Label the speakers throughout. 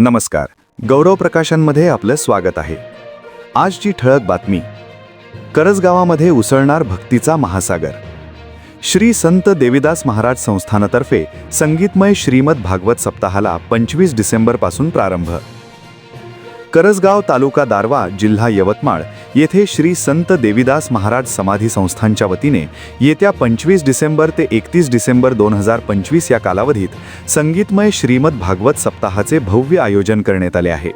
Speaker 1: नमस्कार. गौरव प्रकाशांमध्ये आपलं स्वागत आहे. आजची ठळक बातमी करजगावामध्ये उसळणार भक्तीचा महासागर. श्री संत देविदास महाराज संस्थानातर्फे संगीतमय श्रीमद भागवत सप्ताहाला पंचवीस डिसेंबरपासून प्रारंभ. करजगाव तालुका दारवा जिल्हा यवतमाळ येथे श्री संत देविदास महाराज समाधी संस्थांच्या वतीने येत्या पंचवीस डिसेंबर ते एकतीस डिसेंबर दोन हजार पंचवीस या कालावधीत संगीतमय श्रीमद भागवत सप्ताहाचे भव्य आयोजन करण्यात आले आहे.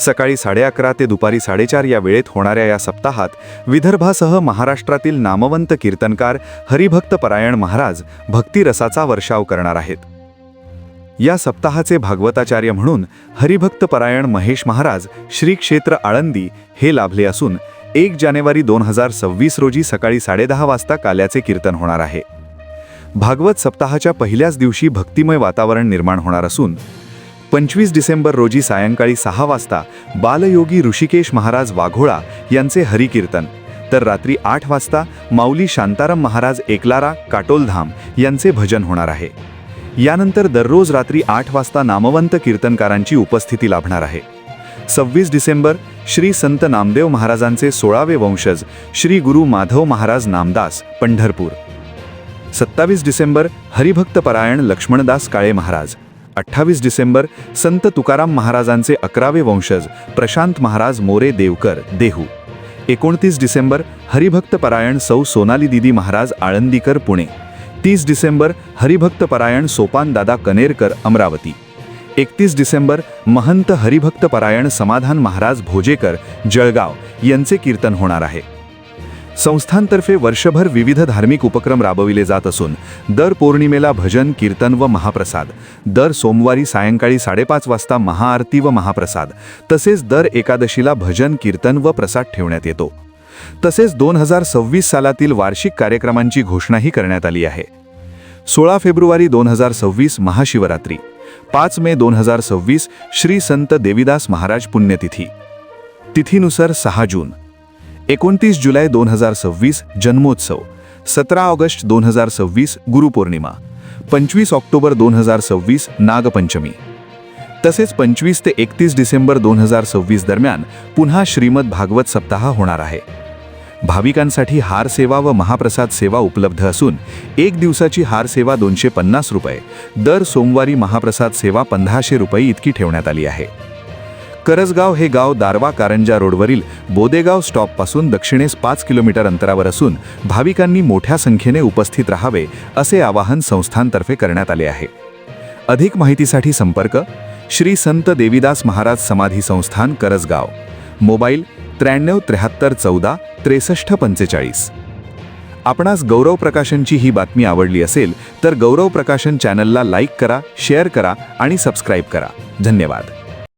Speaker 1: सकाळी साडे अकरा ते दुपारी साडेचार या वेळेत होणाऱ्या या सप्ताहात विदर्भासह महाराष्ट्रातील नामवंत कीर्तनकार हरिभक्त परायण महाराज भक्तिरसाचा वर्षाव करणार आहेत. या सप्ताहाचे भागवताचार्य म्हणून हरिभक्त परायण महेश महाराज श्री क्षेत्र आळंदी हे लाभले असून एक जानेवारी दोन हजार सव्वीस रोजी सकाळी साडेदहा वाजता काल्याचे कीर्तन होणार आहे. भागवत सप्ताहाच्या पहिल्याच दिवशी भक्तिमय वातावरण निर्माण होणार असून पंचवीस डिसेंबर रोजी सायंकाळी सहा वाजता बालयोगी ऋषिकेश महाराज वाघोळा यांचे हरिकीर्तन तर रात्री आठ वाजता माऊली शांताराम महाराज एकलारा काटोलधाम यांचे भजन होणार आहे. यानंतर दररोज रात्री आठ वाजता नामवंत कीर्तनकारांची उपस्थिती लाभणार आहे. सव्वीस डिसेंबर श्री संत नामदेव महाराजांचे सोळावे वंशज श्री गुरु माधव महाराज नामदास पंढरपूर. सत्तावीस डिसेंबर हरिभक्त परायण लक्ष्मणदास काळे महाराज. अठ्ठावीस डिसेंबर संत तुकाराम महाराजांचे अकरावे वंशज प्रशांत महाराज मोरे देवकर देहू. एकोणतीस डिसेंबर हरिभक्त परायण सौ सोनाली दिदी महाराज आळंदीकर पुणे. तीस डिसेंबर हरिभक्त परायण सोपान दादा कनेरकर अमरावती. एकतीस डिसेंबर महंत हरिभक्त परायण समाधान महाराज भोजेकर जळगाव यांचे कीर्तन होणार आहे. संस्थांतर्फे वर्षभर विविध धार्मिक उपक्रम राबविले जात असून दर पौर्णिमेला भजन कीर्तन व महाप्रसाद दर सोमवारी सायंकाळी साडेपाच वाजता महाआरती व महाप्रसाद तसेच दर एकादशीला भजन कीर्तन व प्रसाद ठेवण्यात येतो. तसेच दोन हजार सव्वीस सालातील वार्षिक कार्यक्रमांची घोषणाही करण्यात आली आहे. सोळा फेब्रुवारी दोन हजार सव्वीस महाशिवरात्री पाच मे दोन हजार सव्वीस श्री संत देविदास महाराज पुण्यतिथी. तिथीनुसार सहा जून एकोणतीस जुलै दोन हजार सव्वीस जन्मोत्सव सतरा ऑगस्ट दोन हजार सव्वीस गुरुपौर्णिमा पंचवीस ऑक्टोबर दोन हजार सव्वीस नागपंचमी. तसेच पंचवीस ते एकतीस डिसेंबर दोन हजार सव्वीस दरम्यान पुन्हा श्रीमद भागवत सप्ताह होणार आहे. भाविकांसाठी हार सेवा व महाप्रसाद सेवा उपलब्ध असून एक दिवसाची हार सेवा दोनशे पन्नास रुपये. दर सोमवारी महाप्रसाद सेवा पंधराशे रुपये इतकी ठेवण्यात आली आहे. करजगाव हे गाव दारवा कारंजा रोडवरील बोदेगाव स्टॉपपासून दक्षिणेस पाच किलोमीटर अंतरावर असून भाविकांनी मोठ्या संख्येने उपस्थित राहावे असे आवाहन संस्थांतर्फे करण्यात आले आहे. अधिक माहितीसाठी संपर्क श्री संत देविदास महाराज समाधी संस्थान करजगाव. मोबाईल त्र्याण्णव त्र्याहत्तर चौदा त्रेसष्ट पंचेचाळीस. आपणास गौरव प्रकाशनची ही बातमी आवडली असेल तर गौरव प्रकाशन चॅनलला लाईक करा शेअर करा आणि सबस्क्राईब करा. धन्यवाद.